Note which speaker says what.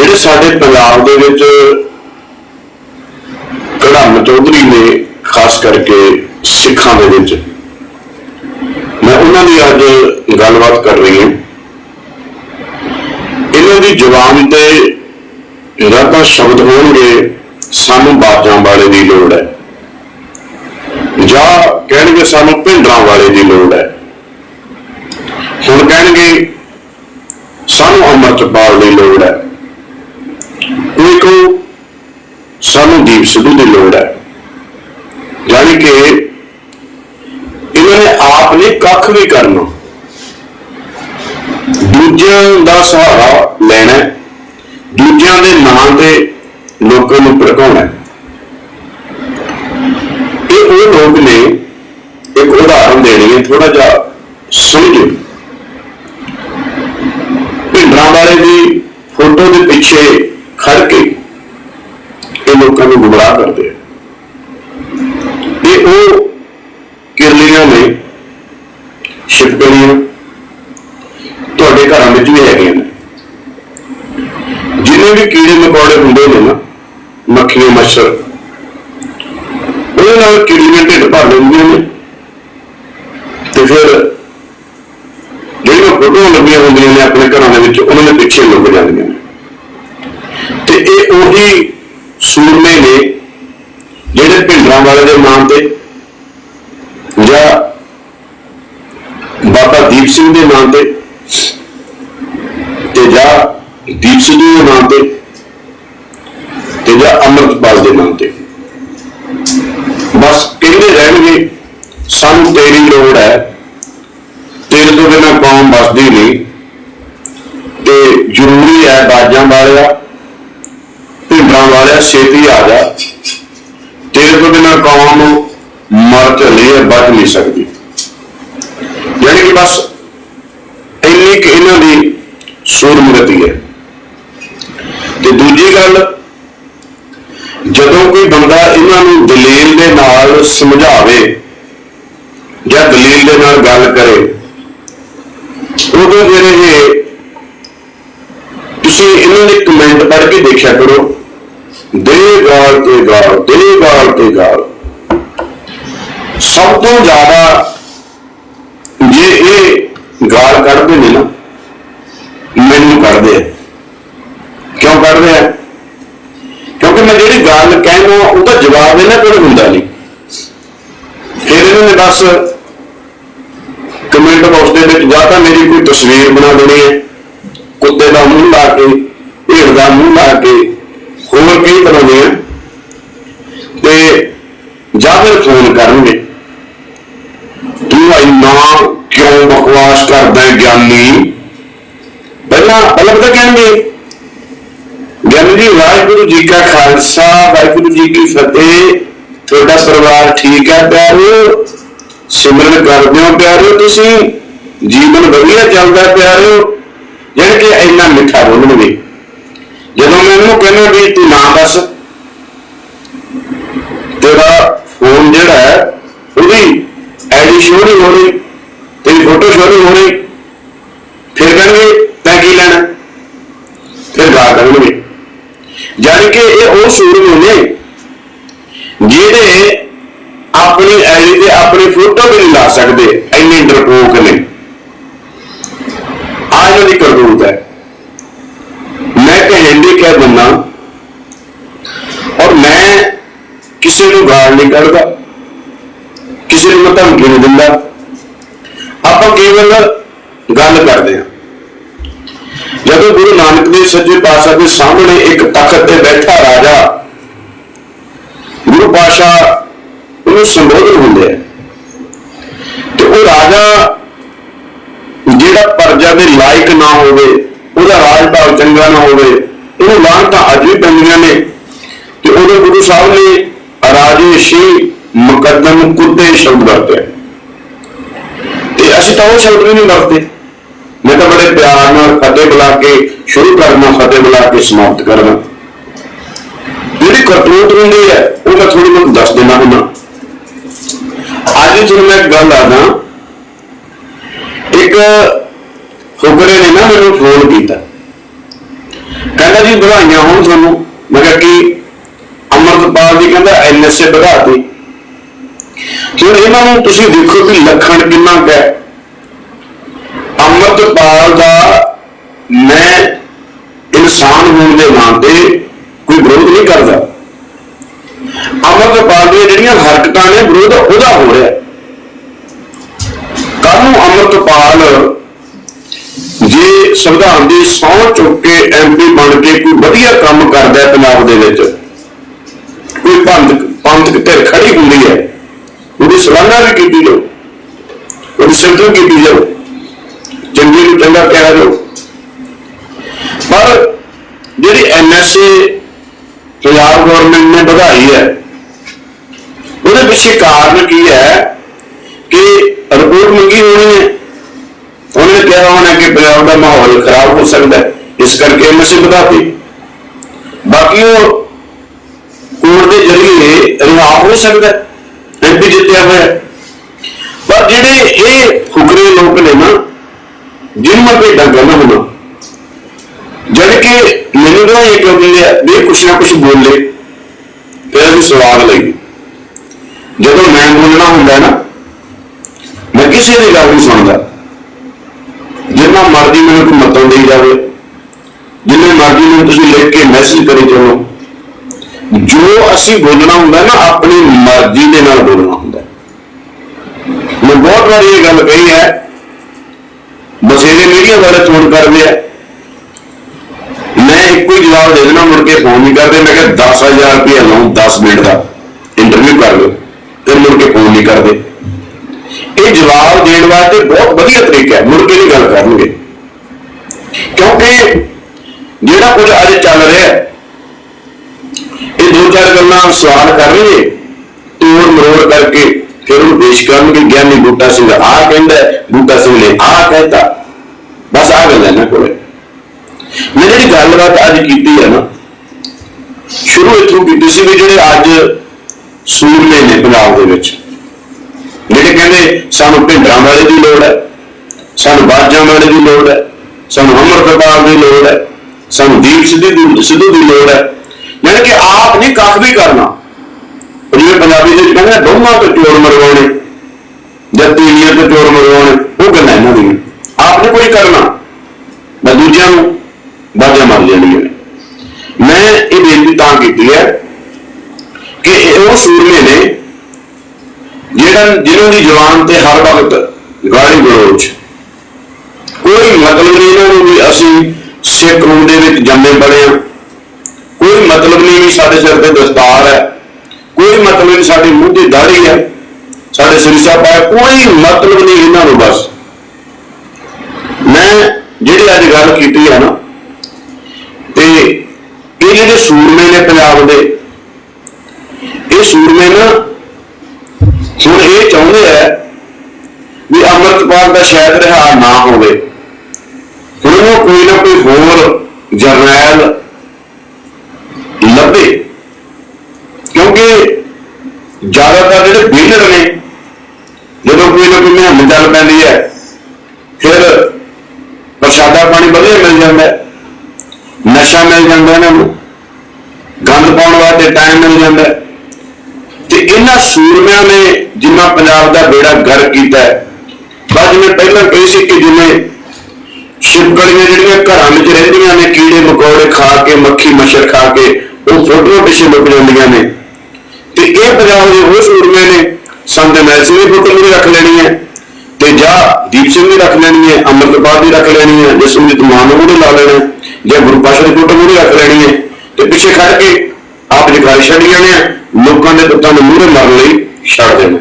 Speaker 1: ਜਿਹੜੇ ਸਾਡੇ ਪੰਜਾਬ ਦੇ ਵਿੱਚ ਕੜਮ ਚੌਧਰੀ ਨੇ, ਖਾਸ ਕਰਕੇ ਸਿੱਖਾਂ ਦੇ ਵਿੱਚ, ਮੈਂ ਉਹਨਾਂ ਦੀ ਅੱਜ ਗੱਲਬਾਤ ਕਰ ਰਹੀ ਹਾਂ। ਇਹਨਾਂ ਦੀ ਜ਼ੁਬਾਨ ਤੇ ਰਾਤਾ ਸ਼ਬਦ ਹੋਣਗੇ, ਸਾਨੂੰ ਬਾਜਾਂ ਵਾਲੇ ਦੀ ਲੋੜ ਹੈ। ਜਾਂ ਕਹਿਣਗੇ ਸਾਨੂੰ ਭਿੰਡਰਾਂ ਵਾਲੇ ਦੀ ਲੋੜ ਹੈ। ਹੁਣ ਕਹਿਣਗੇ, ਸਾਨੂੰ ਅੰਮ੍ਰਿਤਪਾਲ ਦੀ ਲੋੜ ਹੈ ਕੋਈ ਕੋ ਸਾਨੂੰ ਦੀਪ ਸਿੱਧੂ ਦੀ ਲੋੜ ਹੈ। ਯਾਨੀ ਕਿ ਇਹਨਾਂ ਨੇ ਆਪ ਨੇ ਕੱਖ ਵੀ ਕਰਨਾ। ਦੂਜਿਆਂ ਦਾ ਸਹਾਰਾ ਲੈਣਾ ਦੂਜਿਆਂ ਦੇ ਨਾਂ ਤੇ ਲੋਕਾਂ ਨੂੰ ਭੜਕਾਉਣਾ ਇਹ ਉਹ ਲੋਕ ਨੇ ਇੱਕ ਉਦਾਹਰਨ ਦੇਣੀ ਹੈ ਥੋੜਾ ਜਿਹਾ ਸਮਝੋ। ਭਿੰਡਰਾਂ ਵਾਲੇ ਦੀ ਫੋਟੋ ਦੇ ਪਿੱਛੇ ਖੜ ਕੇ ਇਹ ਲੋਕਾਂ ਨੂੰ ਗੁੰਮਰਾਹ ਕਰਦੇ ਆ। ਇਹ ਉਹ ਕਿਰਲੀਆਂ ਨੇ ਛਿਪਕਲੀਆਂ ਤੁਹਾਡੇ ਘਰਾਂ ਵਿੱਚ ਵੀ ਹੈਗੀਆਂ ਨੇ। ਜਿੰਨੇ ਵੀ ਕੀੜੇ ਮਕੌੜੇ ਹੁੰਦੇ ਨੇ ਨਾ, ਮੱਖੀਆਂ, ਮੱਛਰ ਉਹਦੇ ਨਾਲ ਕਿਰਲੀਆਂ ਢਿੱਡ ਭਰ ਲੈਂਦੀਆਂ ਨੇ। ਤੇ ਫਿਰ ਜਿਹੜੀਆਂ ਫੋਟੋਆਂ ਲੱਗੀਆਂ ਹੁੰਦੀਆਂ ਨੇ ਆਪਣੇ ਘਰਾਂ ਦੇ ਵਿੱਚ, ਉਹਨਾਂ ਦੇ ਪਿੱਛੇ ਲੁਕ ਜਾਂਦੀਆਂ ਨੇ। ਤੇ ਇਹ ਉਹੀ ਸੂਰਮੇ ਨੇ ਜਿਹੜੇ ਭਿੰਡਰਾਂ ਵਾਲੇ ਦੇ ਨਾਮ ਤੇ ਜਾਂ ਬਾਬਾ ਦੀਪ ਸਿੰਘ ਦੇ ਨਾਮ ਤੇ ਤੇ ਜਾਂ ਦੀਪ ਸਿੰਘ ਦੇ ਨਾਮ ਤੇ ਤੇ ਜਾਂ ਅੰਮ੍ਰਿਤਪਾਲ ਦੇ ਨਾਮ ਤੇ। ਬਸ ਕਹਿੰਦੇ ਰਹਿਣਗੇ, ਸਾਨੂੰ ਤੇਰੀ ਲੋੜ ਹੈ। ਤੇਰੇ ਤੋਂ ਬਿਨਾਂ ਕੌਮ ਬਸਦੀ ਨਹੀਂ। ਤੇ ਜ਼ਰੂਰੀ ਹੈ ਬਾਜਾਂ ਵਾਲਿਆ ਭਿੰਡਰਾਂ ਵਾਲਿਆ ਛੇਤੀ ਆ ਜਾ। ਤੇਰੇ ਤੋਂ ਬਿਨਾਂ ਕੌਮ ਮਰ ਚੱਲੀ ਹੈ, ਬਚ ਨਹੀਂ ਸਕਦੀ। ਯਾਨੀ ਕਿ ਬਸ ਇੰਨੀ ਕਿ ਇਹਨਾਂ ਦੀ ਸੂਰਮਗਤੀ ਹੈ। ਤੇ ਦੂਜੀ ਗੱਲ, ਜਦੋਂ ਕੋਈ ਬੰਦਾ ਇਹਨਾਂ ਨੂੰ ਦਲੀਲ ਦੇ ਨਾਲ ਸਮਝਾਵੇ ਜਾਂ ਦਲੀਲ ਦੇ ਨਾਲ ਗੱਲ ਕਰੇ, ਉਦੋਂ ਫਿਰ ਇਹ ਤੁਸੀਂ ਇਹਨਾਂ ਦੇ ਕਮੈਂਟ ਪੜ੍ਹ ਕੇ ਦੇਖਿਆ ਕਰੋ। ਦੇ ਗਾਲ ਤੇ ਗਾਲ, ਦੇ ਗਾਲ ਤੇ ਗਾਲ। ਸਭ ਤੋਂ ਜ਼ਿਆਦਾ ਜੇ ਇਹ ਗਾਲ ਕੱਢਦੇ ਨੇ ਨਾ, ਮੈਨੂੰ ਕੱਢਦੇ ਆ। ਕਿਉਂ ਕੱਢਦੇ ਆ? ਕਿਉਂਕਿ ਮੈਂ ਜਿਹੜੀ ਗੱਲ ਕਹਿਣਾ ਉਹਦਾ ਜਵਾਬ ਇਹਨਾਂ ਕੋਲ ਹੁੰਦਾ ਨਹੀਂ। ਫਿਰ ਇਹਨਾਂ ਨੇ ਬਸ ਕਮੈਂਟ ਬਾਕਸ ਦੇ ਵਿੱਚ ਜਾਂ ਤਾਂ ਮੇਰੀ ਕੋਈ ਤਸਵੀਰ ਬਣਾ ਦੇਣੀ ਹੈ, ਕੁੱਤੇ ਦਾ ਮੂੰਹ ਲਾ ਕੇ, ਭੇਡ ਦਾ ਮੂੰਹ ਲਾ ਕੇ ਹੋਰ ਕਈ ਤਰ੍ਹਾਂ ਦੇ ਤੇ ਜਾਂ ਫਿਰ ਫੋਨ ਕਰਨਗੇ। ਤੂੰ ਇੰਨਾ ਕਿਉਂ ਬਕਵਾਸ ਕਰਦਾ ਹੈ ਗਿਆਨੀ? ਪਹਿਲਾਂ ਪਹਿਲਾਂ ਤਾਂ ਕਹਿਣਗੇ, ਗਿਆਨੀ ਜੀ, ਵਾਹਿਗੁਰੂ ਜੀ ਕਾ ਖਾਲਸਾ, ਵਾਹਿਗੁਰੂ ਜੀ ਕੀ ਫਤਿਹ। ਤੁਹਾਡਾ ਪਰਿਵਾਰ ਠੀਕ ਹੈ ਪਿਆਰਿਓ ਸਿਮਰਨ ਕਰਦੇ ਹੋ ਪਿਆਰਿਓ ਤੁਸੀਂ? ਜੀਵਨ ਵਧੀਆ ਚੱਲਦਾ ਪਿਆਰਿਓ ਜਿਹੜੇ ਕਿ ਇੰਨਾ ਮਿੱਠਾ ਬੋਲਣਗੇ। ਜਦੋਂ ਵੀ ਤੂੰ ਨਾ ਦੱਸ। ਤੇਰਾ ਫੋਨ ਜਿਹੜਾ ਹੈ, ਉਹਦੀ ਐਡੀ ਸ਼ੋ ਨਹੀਂ ਹੋਣੀ, ਤੇਰੀ ਫੋਟੋ ਸ਼ੋ ਨਹੀਂ ਹੋਣੀ। ਫਿਰ ਕਹਿਣਗੇ ਤੈਂ ਕੀ ਲੈਣਾ? ਫਿਰ ਗਾ ਕਰਨਗੇ। ਜਾਣੀ ਕਿ ਇਹ ਉਹ ਸੂਰਮੇ ਨੇ ਜਿਹੜੇ ਆਪਣੀ ਐਡੀ ਤੇ ਆਪਣੀ ਫੋਟੋ ਵੀ ਨਹੀਂ ਲਾ ਸਕਦੇ, ਇੰਨੇ ਡਰਪੋਕ ਨੇ। ਆਹ ਇਹਨਾਂ ਦੀ ਕਰਤੂਤ ਹੈ। ਮੈਂ ਕਹਿੰਦੀ ਕਹਿ ਔਰ ਮੈਂ ਕਿਸੇ ਨੂੰ ਗਾਲ ਨਹੀਂ ਕੱਢਦਾ, ਕਿਸੇ ਨੂੰ ਮੈਂ ਧਮਕੀ ਨਹੀਂ ਦਿੰਦਾ। ਆਪਾਂ ਕੇਵਲ ਗੱਲ ਕਰਦੇ ਹਾਂ। ਜਦੋਂ ਗੁਰੂ ਨਾਨਕ ਦੇਵ ਸੱਚੇ ਪਾਤਸ਼ਾਹ ਦੇ ਸਾਹਮਣੇ ਇੱਕ ਤਖਤ ਤੇ ਬੈਠਾ ਰਾਜਾ, ਗੁਰੂ ਪਾਤਸ਼ਾਹ ਉਹਨੂੰ ਸੰਬੋਧਨ ਹੁੰਦੇ ਆ ਤੇ ਉਹ ਰਾਜਾ ਜਿਹੜਾ ਪਰਜਾ ਦੇ ਲਾਇਕ ਨਾ ਹੋਵੇ ਉਹਦਾ ਰਾਜ ਭਾਵ ਚੰਗਾ ਨਾ ਹੋਵੇ ਉਹਨੂੰ ਲਾਹਨਤਾਂ ਅੱਜ ਵੀ ਪੈਂਦੀਆਂ ਨੇ। ਤੇ ਉਹਦੇ ਗੁਰੂ ਸਾਹਿਬ ਨੇ ਰਾਜੇ ਮੁਕੱਦਮ ਕੁੱਤੇ ਸ਼ਬਦ ਵਰਤਿਆ ਤੇ ਅਸੀਂ ਤਾਂ ਉਹ ਸ਼ਬਦ ਵੀ ਨਹੀਂ ਵਰਤਦੇ। ਮੈਂ ਤਾਂ ਬੜੇ ਪਿਆਰ ਨਾਲ ਫਤਿਹ ਬੁਲਾ ਕੇ, ਸ਼ੁਰੂ ਕਰਨਾ, ਫਤਿਹ ਬੁਲਾ ਕੇ ਸਮਾਪਤ ਕਰਨਾ ਜਿਹੜੀ ਕਰਤੂਤ ਹੁੰਦੀ ਹੈ, ਉਹ ਮੈਂ ਥੋੜੀ ਬਹੁਤ ਦੱਸ ਦੇਣਾ ਹੁੰਦਾ। ਅੱਜ ਤੁਹਾਨੂੰ ਮੈਂ ਇੱਕ ਗੱਲ ਆਦਾ ਇੱਕ ਫੁਕਰੇ ਨੇ ਨਾ ਮੈਨੂੰ ਫੋਨ ਕੀਤਾ। ਕਹਿੰਦਾ ਜੀ, ਵਧਾਈਆਂ ਹੋਣ ਤੁਹਾਨੂੰ। ਮੈਂ ਕਿਹਾ, ਕਿ? ਅਮਰਤਪਾਲ ਜੀ ਕਹਿੰਦਾ ਐਨਐਸਏ ਵਧਾਤੀ। ਹੁਣ ਇਹਨਾਂ ਨੂੰ ਤੁਸੀਂ ਦੇਖੋ ਕਿ ਲੱਖਣ ਕਿੰਨਾ ਕੁ ਹੈ। ਅਮਰਤਪਾਲ ਦਾ ਮੈਂ ਇਨਸਾਨ ਹੋਣ ਦੇ ਨਾਤੇ ਕੋਈ ਵਿਰੋਧ ਨਹੀਂ ਕਰਦਾ। ਅਮਰਤਪਾਲ ਦੀਆਂ ਜਿਹੜੀਆਂ ਹਰਕਤਾਂ ਨੇ, ਵਿਰੋਧ ਉਹਦਾ ਹੋ ਰਿਹਾ। ਕੱਲ ਨੂੰ ਅਮਰਤਪਾਲ ਸੰਵਿਧਾਨ ਦੀ ਸਹੁੰ ਚੁੱਕ ਕੇ ਐਮਪੀ ਬਣ ਕੇ ਕੋਈ ਵਧੀਆ ਕੰਮ ਕਰਦਾ ਹੈ ਪੰਜਾਬ ਦੇ ਵਿੱਚ। ਕੋਈ ਪੰਥ ਪੰਥਕ ਧਿਰ ਖੜੀ ਹੁੰਦੀ ਹੈ। ਉਹਦੀ ਸਲਾਹਨਾ ਵੀ ਕੀਤੀ ਜਾਓ। ਉਹਦੀ ਸਿਫਤ ਕੀਤੀ ਜਾਓ। ਚੰਗੀ ਨੂੰ ਚੰਗਾ ਕਿਹਾ ਜਾਓ। ਪਰ ਜਿਹੜੀ ਐਨਐਸਏ ਪੰਜਾਬ ਗਵਰਨਮੈਂਟ ਨੇ ਵਧਾਈ ਹੈ, ਉਹਦੇ ਪਿੱਛੇ ਕਾਰਨ ਕੀ ਹੈ ਕਿ ਰਿਪੋਰਟ ਮੰਗੀ ਹੋਣੀ ਹੈ ਉਹਨੇ ਕਿਹਾ ਪੰਜਾਬ ਦਾ ਮਾਹੌਲ ਖਰਾਬ ਹੋ ਸਕਦਾ ਹੈ, ਇਸ ਕਰਕੇ ਐਨਐਸਏ ਵਧਾਤੀ। ਬਾਕੀ ਉਹ ਕੋਰਟ ਦੇ ਜ਼ਰੀਏ ਰਿਹਾ ਹੋ ਸਕਦਾ ਐਮਪੀ ਜਿੱਤਿਆ ਹੋਇਆ ਪਰ ਜਿਹੜੇ ਇਹ ਫੁਕਰੇ ਲੋਕ ਨੇ ਨਾ ਜਿਨ੍ਹਾਂ ਤੇ ਡੰਗਾ ਨਾ ਹੋਣਾ ਜਦ ਕਿ ਮੈਨੂੰ ਤਾਂ ਇਹ ਕਹਿੰਦੇ ਆ, ਵੀ ਕੁਛ ਨਾ ਕੁਛ ਬੋਲੇ ਫਿਰ ਅਸੀਂ ਸਵਾਲ ਲਈ। ਜਦੋਂ ਮੈਂ ਬੋਲਣਾ ਹੁੰਦਾ ਨਾ, ਮੈਂ ਕਿਸੇ ਦੀ ਗੱਲ ਨਹੀਂ ਸੁਣਦਾ। ਮਰਜ਼ੀ ਮੈਨੂੰ ਕੋਈ ਮਤੋਂ ਦੇਈ ਜਾਵੇ। ਜਿੰਨੇ ਮਰਜ਼ੀ ਨੂੰ ਤੁਸੀਂ ਲਿਖ ਕੇ ਮੈਸੇਜ ਕਰੀ ਚਲੋ। ਜੋ ਅਸੀਂ ਬੋਲਣਾ ਹੁੰਦਾ ਨਾ, ਆਪਣੀ ਮਰਜ਼ੀ ਦੇ ਨਾਲ ਬੋਲਣਾ ਹੁੰਦਾ। ਮੈਂ ਬਹੁਤ ਵਾਰੀ ਇਹ ਗੱਲ ਕਹੀ ਹੈ ਬਸੇਰੇ ਮੀਡੀਆ ਵਾਲੇ ਫੋਨ ਕਰਦੇ ਆ। ਮੈਂ ਇੱਕੋ ਹੀ ਜਵਾਬ ਦੇ ਦੇਣਾ ਮੁੜ ਕੇ ਫੋਨ ਨਹੀਂ ਕਰਦੇ। ਮੈਂ ਕਿਹਾ 10000 ਰੁਪਏ ਲਾਉਂ 10 ਮਿੰਟ ਦਾ। ਇੰਟਰਵਿਊ ਕਰ ਲਓ ਤੇ ਮੁੜ ਕੇ ਫੋਨ ਨਹੀਂ ਕਰਦੇ। ਇਹ ਜਵਾਬ ਦੇਣ ਵਾਸਤੇ ਬਹੁਤ ਵਧੀਆ ਤਰੀਕਾ ਹੈ, ਮੁੜ ਕੇ ਨਹੀਂ ਗੱਲ ਕਰਨਗੇ। ਕਿਉਂਕਿ ਜਿਹੜਾ ਕੁਝ ਅੱਜ ਚੱਲ ਰਿਹਾ ਹੈ, ਇਹ ਦੋ ਚਾਰ ਗੱਲਾਂ ਸਵਾਲ ਕਰਨਗੇ ਤੋੜ ਮਰੋੜ ਕਰਕੇ ਫਿਰ ਉਹਨੂੰ ਪੇਸ਼ ਕਰਨਗੇ। ਗਿਆਨੀ ਬੂਟਾ ਸਿੰਘ ਆਹ ਕਹਿੰਦਾ ਬੂਟਾ ਸਿੰਘ ਨੇ ਆਹ ਕਹਿਤਾ। ਬਸ ਆਹ ਗੱਲ ਹੈ ਨਾ ਕੋਲੇ। ਮੈਂ ਜਿਹੜੀ ਗੱਲਬਾਤ ਅੱਜ ਕੀਤੀ ਹੈ ਨਾ, ਸ਼ੁਰੂ ਇੱਥੋਂ ਕੀਤੀ ਸੀ ਵੀ ਜਿਹੜੇ ਅੱਜ ਸੂਰਮੇ ਨੇ ਪੰਜਾਬ ਦੇ ਵਿੱਚ, ਜਿਹੜੇ ਕਹਿੰਦੇ ਸਾਨੂੰ ਭਿੰਡਰਾਂ ਵਾਲੇ ਦੀ ਲੋੜ ਹੈ, ਸਾਨੂੰ ਬਾਜਾਂ ਵਾਲੇ ਦੀ ਲੋੜ ਹੈ ਸਾਨੂੰ ਅਮਰਤਪਾਲ ਦੀ ਲੋੜ ਹੈ, ਸਾਨੂੰ ਦੀਪ ਸਿੱਧੂ ਦੀ ਸਿੱਧੂ ਦੀ ਲੋੜ ਹੈ। ਯਾਨੀ ਕਿ ਆਪ ਨਹੀਂ ਕੱਖ ਵੀ ਕਰਨਾ। ਜਿਵੇਂ ਪੰਜਾਬੀ ਦੇ ਕਹਿੰਦੇ ਦੋਹਾਂ ਤੋਂ ਚੋਰ ਮਰਵਾਉਣੇ ਜਾਂ ਤੀਲੀਆਂ ਤੋਂ ਚੋਰ ਮਰਵਾਉਣੇ, ਉਹ ਗੱਲਾਂ ਇਹਨਾਂ ਦੀਆਂ। ਆਪ ਨੇ ਕੋਈ ਕਰਨਾ। ਮੈਂ ਦੂਜਿਆਂ ਨੂੰ ਬਾਜਾਂ ਮਾਰ ਲੈਣੀਆਂ ਨੇ ਮੈਂ ਇਹ ਬੇਨਤੀ ਤਾਂ ਕੀਤੀ ਹੈ ਕਿ ਉਹ ਸੂਰਮੇ ਨੇ ਜਿਹੜਾ ਜਿਹਨਾਂ ਦੀ ਜਵਾਨ ਤੇ ਹਰ ਵਕਤ ਗਾੜੀ ਗਲੋਚ ਕੋਈ ਮਤਲਬ ਨਹੀਂ ਇਹਨਾਂ ਨੂੰ ਵੀ ਅਸੀਂ ਸਿੱਖ ਰੂਪ ਦੇ ਵਿੱਚ ਜੰਮੇ ਬੜੇ ਹਾਂ। ਕੋਈ ਮਤਲਬ ਨਹੀਂ ਵੀ ਸਾਡੇ ਸਿਰ ਤੇ ਦਸਤਾਰ ਹੈ। ਕੋਈ ਮਤਲਬ ਨਹੀਂ ਸਾਡੀ ਮੂੰਹ ਦੀ ਦਾੜੀ ਹੈ। ਸਾਡੇ ਸਿਰ ਸਾਹਿਬ ਕੋਈ ਮਤਲਬ ਨਹੀਂ ਇਹਨਾਂ ਨੂੰ ਬਸ। ਮੈਂ ਜਿਹੜੀ ਅੱਜ ਗੱਲ ਕੀਤੀ ਹੈ ਨਾ, ਤੇ ਇਹ ਜਿਹੜੇ ਸੂਰਮੇ ਨੇ ਪੰਜਾਬ ਦੇ, ਇਹ ਸੂਰਮੇ ਨਾ ਹੁਣ ਇਹ ਚਾਹੁੰਦੇ ਆ ਵੀ ਅੰਮ੍ਰਿਤਪਾਲ ਦਾ ਸ਼ਾਇਦ ਰਿਹਾ ਨਾ ਹੋਵੇ। ਕੋਈ ਨਾ ਕੋਈ ਹੋਰ ਜਰਨੈਲ ਲੱਭੇ। ਕਿਉਂਕਿ ਜ਼ਿਆਦਾਤਰ ਜਿਹੜੇ ਬੇਲਰ ਨੇ, ਜਦੋਂ ਕੋਈ ਨਾ ਕੋਈ ਮਹਿੰਮ ਚੱਲ ਪੈਂਦੀ ਹੈ, ਫਿਰ ਪ੍ਰਸ਼ਾਦਾ ਪਾਣੀ ਵਧੀਆ ਮਿਲ ਜਾਂਦਾ ਨਸ਼ਾ ਮਿਲ ਜਾਂਦਾ ਇਹਨਾਂ ਨੂੰ, ਗੰਦ ਪਾਉਣ ਵਾਸਤੇ ਟਾਈਮ ਮਿਲ ਜਾਂਦਾ ਤੇ ਇਹਨਾਂ ਸੂਰਮਿਆਂ ਨੇ ਜਿੰਨਾ ਪੰਜਾਬ ਦਾ ਬੇੜਾ ਗਰ ਕੀਤਾ ਹੈ ਬਸ ਜਿਵੇਂ ਪਹਿਲਾਂ ਕਹੀ ਸੀ ਕਿ ਜਿਵੇਂ ਛਿਪਕਲੀਆਂ ਜਿਹੜੀਆਂ ਘਰਾਂ ਵਿੱਚ ਰਹਿੰਦੀਆਂ ਨੇ ਕੀੜੇ ਮਕੌੜੇ ਖਾ ਕੇ ਮੱਖੀ ਮੱਛਰ ਖਾ ਕੇ ਉਹ ਫੋਟੋਆਂ ਪਿੱਛੇ ਲੁਕ ਜਾਂਦੀਆਂ ਨੇ। ਤੇ ਇਹ ਪੰਜਾਬ ਦੇ ਉਹ ਸੂਰਮੇ ਨੇ ਸੰਤ ਨੈਲ ਸਿੰਘ ਦੀ ਫੋਟੋ ਵੀ ਰੱਖ ਲੈਣੀ ਹੈ ਤੇ ਜਾਂ ਦੀਪ ਸਿੰਘ ਦੀ ਰੱਖ ਲੈਣੀ ਹੈ ਅੰਮ੍ਰਿਤਪਾਲ ਦੀ ਰੱਖ ਲੈਣੀ ਹੈ ਜਸਮੀਤ ਮਾਨ ਨੂੰ ਵੀ ਲਾ ਲੈਣਾ ਜਾਂ ਗੁਰੂ ਪਾਸ਼ਾ ਦੀ ਫੋਟੋ ਵੀ ਰੱਖ ਲੈਣੀ ਹੈ। ਤੇ ਪਿੱਛੇ ਖੜ ਕੇ ਆਪ ਜਗਾਈ ਛੱਡ ਜਾਣੇ ਆ, ਲੋਕਾਂ ਦੇ ਪੁੱਤਾਂ ਨੂੰ ਮੂਹਰੇ ਮਾਰਨ ਲਈ ਛੱਡ ਦੇਣਾ।